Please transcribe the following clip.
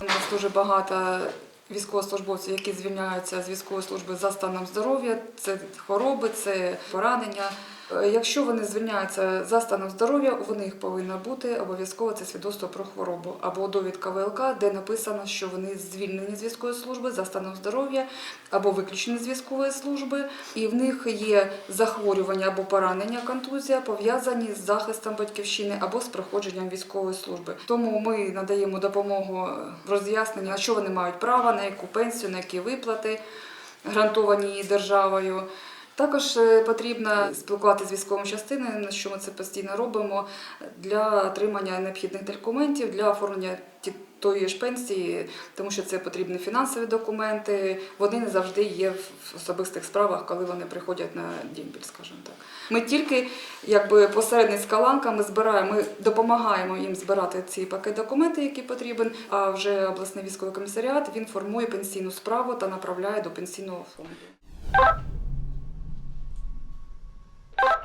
У нас дуже багато військовослужбовців, які звільняються з військової служби за станом здоров'я. Це хвороби, це поранення. Е, Якщо вони звільняються за станом здоров'я, у них повинно бути обов'язково це свідоцтво про хворобу або довідка ВЛК, де написано, що вони звільнені з військової служби за станом здоров'я або виключені з військової служби, і в них є захворювання або поранення, контузія пов'язані з захистом батьківщини або з проходженням військової служби. Тому ми надаємо допомогу в роз'ясненні, на що вони мають право, на яку пенсію, на які виплати гарантовані державою. Також е, потрібно спілкуватися з військовою частиною, на що ми це постійно робимо, для отримання необхідних документів, для оформлення ті- тої ж пенсії, тому що це потрібні фінансові документи. Вони не завжди є в особистих справах, коли вони приходять на дімпіль, скажімо так. Ми тільки якби посередницька ланка, ми збираємо, ми допомагаємо їм збирати ці пакет документів, які потрібен. А вже обласний військовий комісаріат він формує пенсійну справу та направляє до пенсійного фонду.